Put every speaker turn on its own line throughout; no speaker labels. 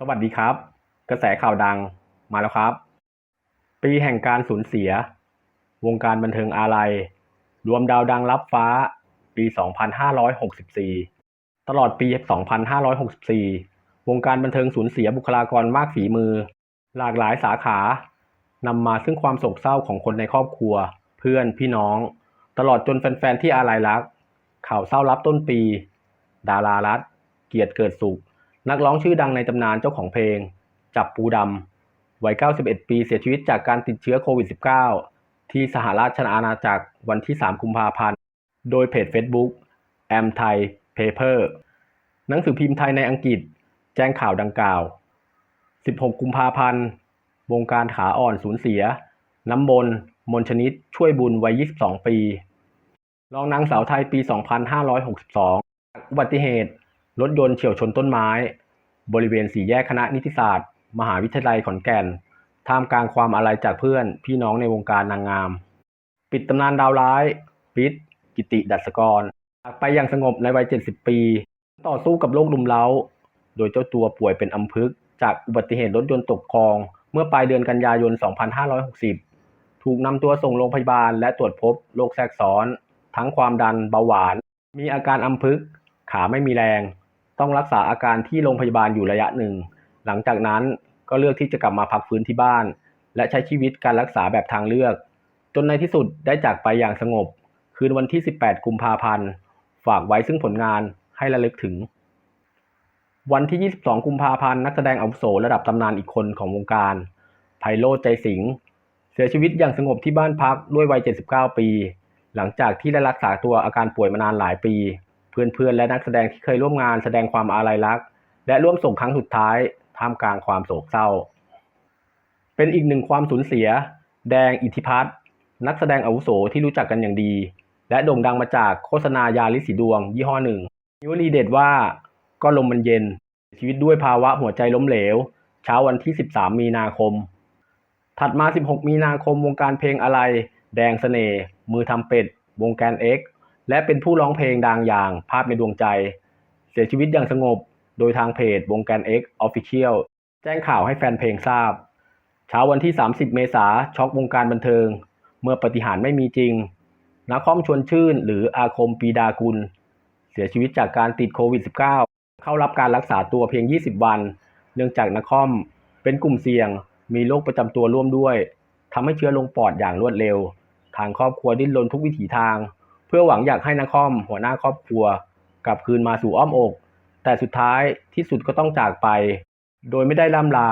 สวัสดีครับ กระแสข่าวดังมาแล้วครับ ปีแห่งการสูญเสีย วงการบันเทิงอาลัย รวมดาวดังรับฟ้า ปี 2564 ตลอดปี 2564 วงการบันเทิงสูญเสียบุคลากรมากฝีมือ หลากหลายสาขานำมาซึ่งความโศกเศร้าของคนในครอบครัว เพื่อนพี่น้อง ตลอดจนแฟนๆที่อาลัยรัก ข่าวเศร้ารับต้นปี ดารารัฐ เกียรติเกิดสุข นักร้องชื่อดังในตำนานเจ้าของเพลง จับปูดำวัย 91 ปีเสียชีวิตจากการติดเชื้อโควิด -19 ที่สหราชอาณาจักรวันที่ 3 กุมภาพันธ์ โดยเพจ Facebook แอมไทยเพเปอร์หนังสือพิมพ์ไทยในอังกฤษ แจ้งข่าวดังกล่าว 16 กุมภาพันธ์ วงการขาอ่อนสูญเสีย น้ำมนมนชนิด ช่วยบุญวัย 22 ปี รองนางสาวไทยปี 2562 อุบัติเหตุ รถยนต์เฉียวชนต้นไม้ บริเวณสี่แยกคณะนิติศาสตร์ มหาวิทยาลัยขอนแก่น ท่ามกลางความอาลัยจากเพื่อน พี่น้องในวงการนางงาม ปิดตำนานดาวร้าย ปิด กิติดัศกรจากไปอย่างสงบในวัย 70 ปี ต่อสู้กับโรคลุมเล้า โดยเจ้าตัวป่วยเป็นอัมพฤกษ์จากอุบัติเหตุรถยนต์ตกคลอง เมื่อปลายเดือนกันยายน 2560 ถูกนำตัวส่งโรงพยาบาล และตรวจพบโรคแทรกซ้อน ทั้งความดันเบาหวาน มีอาการอัมพฤกษ์ขาไม่มีแรง ต้องรักษาอาการที่โรงพยาบาลอยู่ระยะหนึ่ง หลังจากนั้นก็เลือกที่จะกลับมาพักฟื้นที่บ้าน และใช้ชีวิตการรักษาแบบทางเลือก จนในที่สุดได้จากไปอย่างสงบ คืนวันที่ 18 กุมภาพันธ์ ฝากไว้ซึ่งผลงานให้ระลึกถึง วันที่ 22 กุมภาพันธ์นักแสดงอาวุโสระดับตำนานอีกคนของวงการ ไพโรจน์ใจสิงห์เสียชีวิตอย่างสงบที่บ้านพักด้วยวัย 79 ปี หลังจากที่ได้รักษาตัวอาการป่วยมานานหลายปี เพื่อนๆ และนักแสดงที่เคยร่วมงานแสดงความอาลัยรัก และร่วมส่งครั้งสุดท้ายท่ามกลางความโศกเศร้า เป็นอีกหนึ่งความสูญเสีย แดงอิทธิพัฒน์นักแสดงอาวุโสที่รู้จักกันอย่างดี และโด่งดังมาจากโฆษณายาลิสีดวง ยี่ห้อหนึ่งมีวลีเด็ดว่าก็ลมมันเย็น ชีวิตด้วยภาวะหัวใจล้มเหลว เช้าวันที่ 13 มีนาคม ถัดมา 16 มีนาคมวงการเพลงอะไร แดงเสน่ห์มือทำเป็ด วงแการ X และเป็นผู้ร้องเพลงดังอย่างภาพในดวงใจ เสียชีวิตอย่างสงบ โดยทางเพจวงการ X Official แจ้งข่าวให้แฟนเพลงทราบ เช้าวันที่ 30 เมษาช็อกวงการบันเทิง เมื่อปฏิหารไม่มีจริงนักคอมชวนชื่น หรืออาคมปีดากุล เสียชีวิตจากการติดโควิด -19 เข้ารับการรักษาตัวเพียง 20 วัน เนื่องจากนักคอมเป็นกลุ่มเสี่ยง มีโรคประจำตัวร่วมด้วยทำให้เชื้อลงปอดอย่างรวดเร็ว ทางครอบครัวดิ้นรนทุกวิถีทาง เพื่อหวังอยากให้นักคอมหัวหน้าครอบครัว กลับคืนมาสู่อ้อมอก แต่สุดท้ายที่สุดก็ต้องจากไป โดยไม่ได้ล่ำลา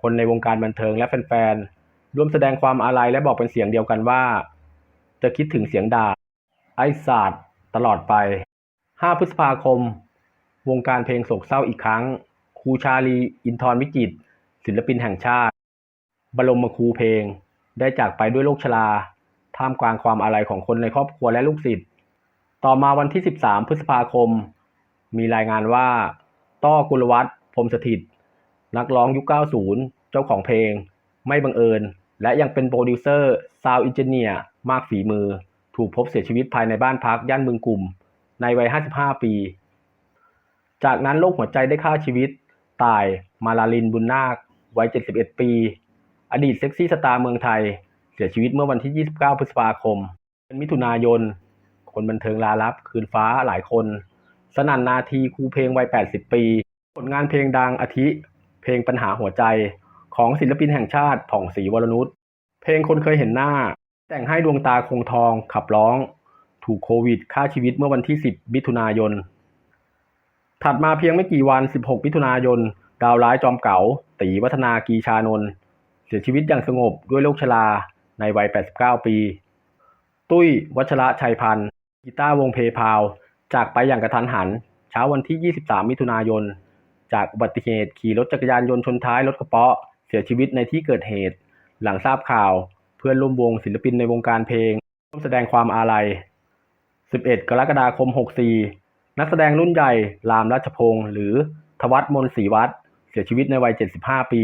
คนในวงการบันเทิงและแฟนๆร่วมแสดงความอาลัยและบอกเป็นเสียงเดียวกันว่า จะคิดถึงเสียงด่า ไอศาสตร์ตลอดไป 5 พฤษภาคม วงการเพลงโศกเศร้าอีกครั้งครูชาลี อินทร์วิจิตศิลปินแห่งชาติ บรมครูเพลง ได้จากไปด้วยโรคชรา ท่ามกลางความอาลัยของคนในครอบครัวและลูกศิษย์ ต่อมาวันที่ 13 พฤษภาคม มีรายงานว่า ต้อกุลวัฒน์พรมสถิต นักร้องยุค 90 เจ้าของเพลง ไม่บังเอิญ และยังเป็นโปรดิวเซอร์ซาวอินเจเนียร์มากฝีมือ ถูกพบเสียชีวิตภายในบ้านพักย่านเมืองกลุ่ม ในวัย 55 ปี จากนั้นโรคหัวใจได้ฆ่าชีวิต ตายมาลาลินบุญนาควัย 71 ปี อดีตเซ็กซี่สตาร์เมืองไทย เสียชีวิตเมื่อวันที่ 29 พฤษภาคมเป็นมิถุนายน คนบันเทิงลาลับ คืนฟ้าหลายคน สนั่นนาทีครูเพลงวัย 80 ปี ผลงานเพลงดังอาทิ เพลงปัญหาหัวใจของศิลปินแห่งชาติผ่องศรีวรนุชเพลงคนเคยเห็นหน้า แต่งให้ดวงตาคงทองขับร้อง ถูกโควิดฆ่าชีวิตเมื่อวันที่ 10 มิถุนายน ถัดมาเพียงไม่กี่วัน 16 มิถุนายน ดาวร้ายจอมเก๋าตีวัฒนากีชานนท์เสียชีวิตอย่างสงบด้วยโรคชรา ในวัย 89 ปี ตุ้ยวัชระชัยพันธ์กีตาร์วงเพพาว จากไปอย่างกระทันหัน เช้าวันที่ 23 มิถุนายน จากอุบัติเหตุขี่รถจักรยานยนต์ชนท้ายรถกระเป๋ะเสียชีวิตในที่เกิดเหตุ หลังทราบข่าว เพื่อนร่วมวงศิลปินในวงการเพลงร่วมแสดงความอาลัย 11 กรกฎาคม 64 นักแสดงรุ่นใหญ่รามราชพงศ์หรือทวัฒน์มนศรีวัฒน์เสียชีวิตในวัย 75 ปี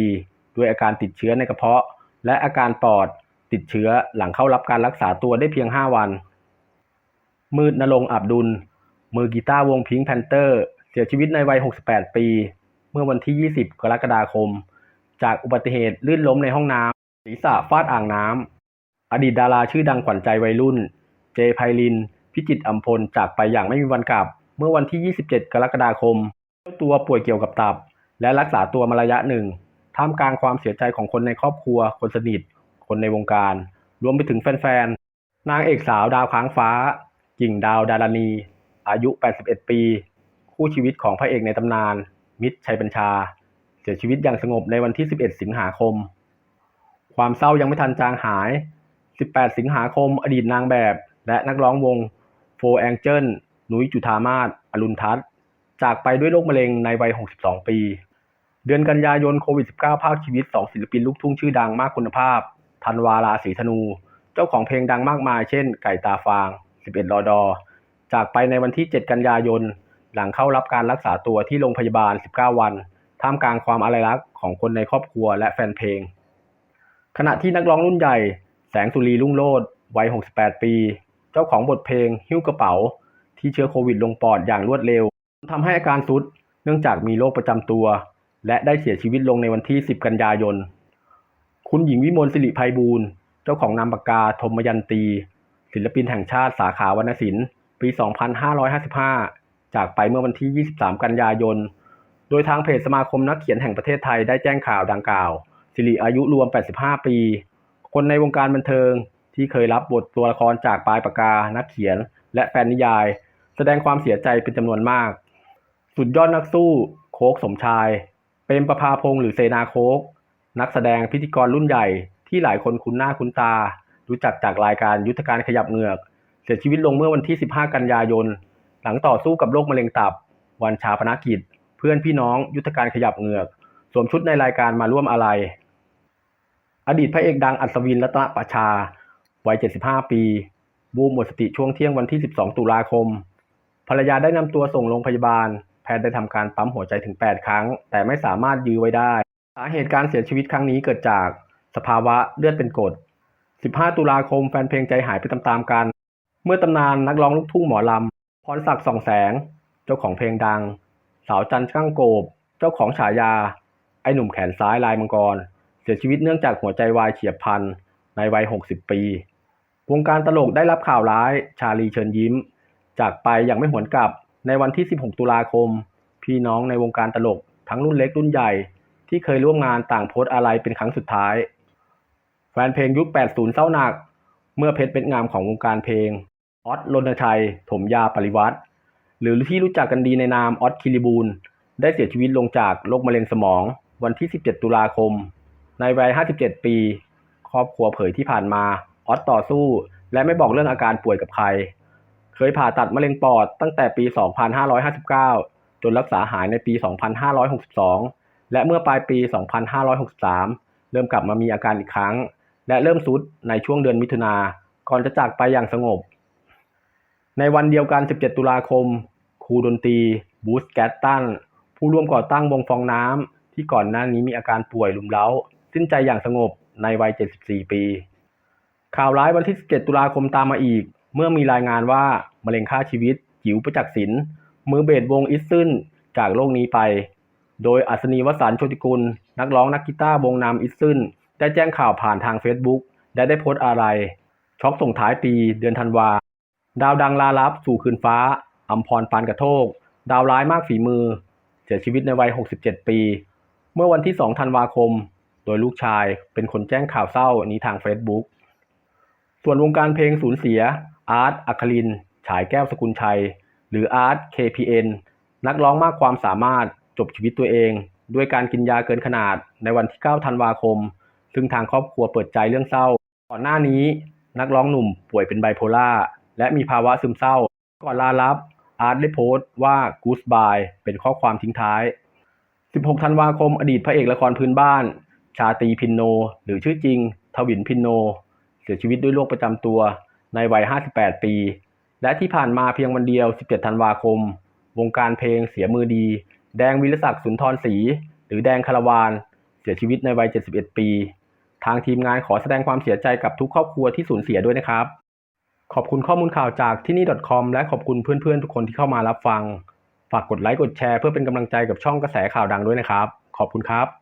ด้วยอาการติดเชื้อในกระเพาะ และอาการปอด ติดเชื้อหลังเข้ารับการรักษาตัวได้เพียง 5 วัน มืดนรงค์อับดุล มือกีตาร์วงพิงค์แพนเตอร์เสียชีวิตในวัย 68 ปี เมื่อวันที่ 20 กรกฎาคม จากอุบัติเหตุลื่นล้มในห้องน้ำศีรษะฟาดอ่างน้ำอดีตดาราชื่อดังขวัญใจวัยรุ่น เจไพลิน พิจิตอัมพลจากไปอย่างไม่มีวันกลับ เมื่อวันที่ 27 กรกฎาคมเจ้าตัวป่วยเกี่ยวกับตับ และรักษาตัวมาระยะหนึ่งท่ามกลางความเสียใจของคนในครอบครัวคนสนิท คนในวงการ รวมไปถึงแฟนๆ นางเอกสาวดาวค้างฟ้า กิ่งดาวดารณี อายุ 81 ปี คู่ชีวิตของพระเอกในตำนาน มิตรชัยบัญชา เสียชีวิตอย่างสงบในวันที่ 11 สิงหาคม ความเศร้ายังไม่ทันจางหาย 18 สิงหาคม อดีตนางแบบ และนักร้องวงโฟแองเจิลนุ้ยจุธามาศอรุณทัศน์จากไปด้วยโรคมะเร็งในวัย 62 ปี เดือนกันยายนโควิด -19 ภาคชีวิต 2 ศิลปินลูกทุ่งชื่อดังมากคุณภาพ ธันวาราศีธนู เจ้าของเพลงดังมากมายเช่น ไก่ตาฟาง 11รอดอ จากไปในวันที่ 7 กันยายน หลังเข้ารับการรักษาตัวที่โรงพยาบาล 19 วัน ท่ามกลางความอาลัยรักของคนในครอบครัวและแฟนเพลง ขณะที่นักร้องรุ่นใหญ่ แสงสุรีรุ่งโรจน์วัย 68 ปี เจ้าของบทเพลง หิ้วกระเป๋า ที่เชื้อโควิดลงปอดอย่างรวดเร็วทำให้อาการทรุด เนื่องจากมีโรคประจำตัว และได้เสียชีวิตลงในวันที่ 10 กันยายน คุณหญิงวิมลสิริไพบูลย์เจ้าของนามปากกาธมยันตี ศิลปินแห่งชาติสาขาวรรณศิลป์ปี 2555 จากไปเมื่อวันที่ 23 กันยายน โดยทางเพจสมาคมนักเขียนแห่งประเทศไทยได้แจ้งข่าวดังกล่าว สิริอายุรวม 85 ปี คนในวงการบันเทิงที่เคยรับบทตัวละครจากปลายปากกา นักเขียน และแฟนนิยาย แสดงความเสียใจเป็นจำนวนมาก สุดยอดนักสู้ โคกสมชาย เปรมประภาพงษ์หรือเซนาโคก นักแสดงพิธีกรรุ่นใหญ่ที่หลายคนคุ้นหน้าคุ้นตา รู้จักจากรายการยุทธการขยับเหงือก เสียชีวิตลงเมื่อวันที่ 15 กันยายน หลังต่อสู้กับโรคมะเร็งตับ วันชาปนกิจ เพื่อนพี่น้องยุทธการขยับเหงือก สวมชุดในรายการมาร่วมอะไร อดีตพระเอกดังอัศวินรัตนประชา วัย 75 ปี บูมหมดสติช่วงเที่ยงวันที่ 12 ตุลาคม ภรรยาได้นำตัวส่งโรงพยาบาล แพทย์ได้ทำการปั๊มหัวใจถึง 8 ครั้ง แต่ไม่สามารถยื้อไว้ได้ สาเหตุการเสียชีวิตครั้งนี้เกิดจากสภาวะเลือดเป็นกรด 15 ตุลาคมแฟนเพลงใจหายไปตามๆกัน เมื่อตำนานนักร้องลูกทุ่งหมอลำพรศักดิ์ส่องแสง เจ้าของเพลงดัง สาวจันทร์ช่างโกบ เจ้าของฉายา ไอ้หนุ่มแขนซ้ายลายมังกร เสียชีวิตเนื่องจากหัวใจวายเฉียบพลันในวัย 60 ปี วงการตลกได้รับข่าวร้าย ชาลีเชิญยิ้ม จากไปอย่างไม่หวนกลับในวันที่ 16 ตุลาคม พี่น้องในวงการตลกทั้งรุ่นเล็กรุ่นใหญ่ ที่เคยร่วมงานต่างโพสอะไรเป็นครั้งสุดท้าย แฟนเพลงยุค 80 เศร้าหนัก เมื่อเพชรเป็นงามของวงการเพลงออสรณชัย ถมยาปริวัติหรือที่รู้จักกันดีในนามออสคิริบูลได้เสียชีวิตลงจากโรคมะเร็งสมอง วันที่ 17 ตุลาคม ในวัย 57 ปี ครอบครัวเผยที่ผ่านมาออสต่อสู้ และไม่บอกเรื่องอาการป่วยกับใคร เคยผ่าตัดมะเร็งปอดตั้งแต่ปี 2559 จนรักษาหายในปี 2562 และเมื่อปลายปี 2563 เริ่มกลับมามีอาการอีกครั้ง และเริ่มซุดในช่วงเดือนมิถุนาก่อนจะจากไปอย่างสงบ ในวันเดียวกัน 17 ตุลาคม ครูดนตรี บูสแกตตัน ผู้ร่วมก่อตั้งวงฟองน้ำที่ก่อนหน้านี้มีอาการป่วยลุมเล้า สิ้นใจอย่างสงบในวัย 74 ปี ข่าวร้ายวันที่ 17 ตุลาคมตามมาอีก เมื่อมีรายงานว่ามะเร็งฆ่าชีวิตจิ๋วประจักษ์ศิลป์มือเบสวงอิสซึนจากโลกนี้ไป โดยอัศนีวสันต์โชติกุล นักร้องนักกีตาร์วงนามอิซึนได้แจ้งข่าวผ่านทาง Facebook และได้โพสต์อะไร ช็อกส่งท้ายปีเดือนธันวา ดาวดังลาลับสู่คืนฟ้าอัมพรปานกระโทก ดาวร้ายมากฝีมือ เสียชีวิตในวัย 67 ปี เมื่อวันที่ 2 ธันวาคม โดยลูกชายเป็นคนแจ้งข่าวเศร้านี้ทาง Facebook ส่วนวงการเพลงสูญเสีย อาร์ต อัคริน ฉายแก้วสกุลชัย หรืออาร์ต KPN นักร้องมากความสามารถ จบชีวิตตัวเอง ด้วยการกินยาเกินขนาดในวันที่ 9 ธันวาคม ซึ่งทางครอบครัวเปิดใจเรื่องเศร้า ก่อนหน้านี้นักร้องหนุ่มป่วยเป็นไบโพล่าและมีภาวะซึมเศร้า ก่อนลาลับ อาร์ตได้โพสต์ว่า Goodbye เป็นข้อความทิ้งท้าย 16 ธันวาคม อดีตพระเอกละครพื้นบ้าน ชาตีพินโน หรือชื่อจริง ทวินพินโน เสียชีวิตด้วยโรคประจำตัวในวัย 58 ปี และที่ผ่านมาเพียงวันเดียว 17 ธันวาคม วงการเพลงเสียมือดี แดงวิรศักดิ์สุนทรศรีหรือแดงคารวานเสียชีวิตในวัย 71 ปี ทางทีมงานขอแสดงความเสียใจกับทุกครอบครัวที่สูญเสียด้วยนะครับ ขอบคุณข้อมูลข่าวจากที่นี่ .com และขอบคุณเพื่อนๆ ทุกคนที่เข้ามารับฟัง ฝากกดไลค์กดแชร์เพื่อเป็นกำลังใจกับช่องกระแสข่าวดังด้วยนะครับ ขอบคุณครับ